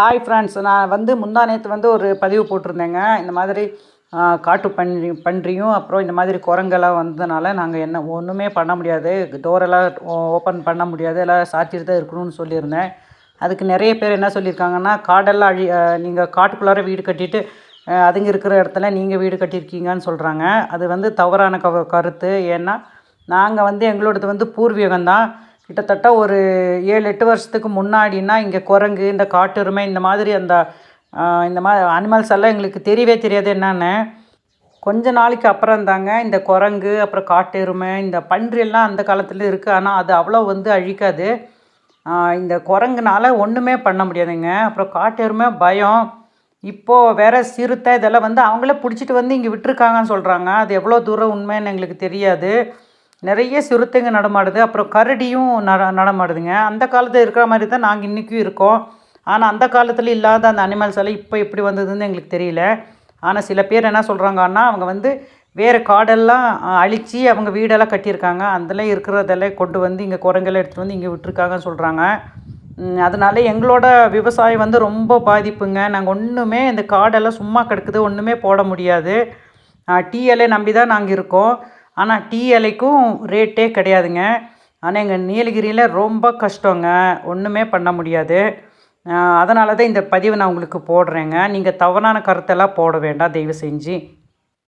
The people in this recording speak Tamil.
ஹாய் ஃப்ரெண்ட்ஸ் நான் வந்து முந்தா நேற்று வந்து ஒரு பதிவு போட்டிருந்தேங்க. இந்த மாதிரி காட்டு பன்றி பன்றியும் அப்புறம் இந்த மாதிரி குரங்கெல்லாம் வந்ததுனால நாங்கள் என்ன ஒன்றுமே பண்ண முடியாது. டோரெல்லாம் ஓப்பன் பண்ண முடியாது. எல்லாம் சாத்திட்டு தான் இருக்கணும்னு சொல்லியிருந்தேன். அதுக்கு நிறைய பேர் என்ன சொல்லியிருக்காங்கன்னா காடெல்லாம் அழி நீங்கள் காட்டுக்குள்ளார வீடு கட்டிட்டு அதுங்க இருக்கிற இடத்துல நீங்கள் வீடு கட்டியிருக்கீங்கன்னு சொல்கிறாங்க அது வந்து தவறான க கருத்து. ஏன்னா நாங்கள் வந்து எங்களோடது வந்து பூர்வீகம் தான் கிட்டத்தட்ட ஒரு ஏழு எட்டு வருஷத்துக்கு முன்னாடினா இங்கே குரங்கு இந்த காட்டெருமை இந்த மாதிரி அந்த இந்த மாதிரி அனிமல்ஸ் எல்லாம் எங்களுக்கு தெரியவே தெரியாது என்னென்னு. கொஞ்ச நாளைக்கு அப்புறம் தாங்க இந்த குரங்கு அப்புறம் காட்டெருமை இந்த பன்றி எல்லாம் அந்த காலத்தில் இருக்குது ஆனால் அது அவ்வளோ வந்து அழிக்காது. இந்த குரங்குனால ஒன்றுமே பண்ண முடியாதுங்க. அப்புறம் காட்டெருமை பயம். இப்போது வேறு சிறுத்தை இதெல்லாம் வந்து அவங்களே பிடிச்சிட்டு வந்து இங்கே விட்டுருக்காங்கன்னு சொல்கிறாங்க அது எவ்வளோ தூரம் உண்மைன்னு எங்களுக்கு தெரியாது. நிறைய சிறுத்தைங்க நடமாடுது. அப்புறம் கரடியும் நட நடமாடுதுங்க. அந்த காலத்தில் இருக்கிற மாதிரி தான் நாங்கள் இன்றைக்கும் இருக்கோம். ஆனால் அந்த காலத்தில் இல்லாத அந்த அனிமல்ஸ் எல்லாம் இப்போ எப்படி வந்ததுன்னு எங்களுக்கு தெரியல. ஆனால் சில பேர் என்ன சொல்கிறாங்கன்னா அவங்க வந்து வேறு காடெல்லாம் அழித்து அவங்க வீடெல்லாம் கட்டியிருக்காங்க. அதெல்லாம் இருக்கிறதெல்லாம் கொண்டு வந்து இங்கே குரங்கெல்லாம் எடுத்துகிட்டு வந்து இங்கே விட்டுருக்காங்கன்னு சொல்கிறாங்க அதனால் அதனால எங்களோட விவசாயம் வந்து ரொம்ப பாதிப்புங்க. நாங்கள் ஒன்றுமே இந்த காடெல்லாம் சும்மா கிடக்குது ஒன்றுமே போட முடியாது. டீயெல்லாம் நம்பி தான் நாங்கள் இருக்கோம். ஆனால் டீ இலைக்கும் ரேட்டே கிடையாதுங்க. ஆனால் எங்கள் நீலகிரியில் ரொம்ப கஷ்டங்க. ஒன்றுமே பண்ண முடியாது. அதனால தான் இந்த பதிவை நான் உங்களுக்கு போடுறேங்க. நீங்கள் தவறான கருத்தெல்லாம் போட வேண்டாம் தயவு செஞ்சு.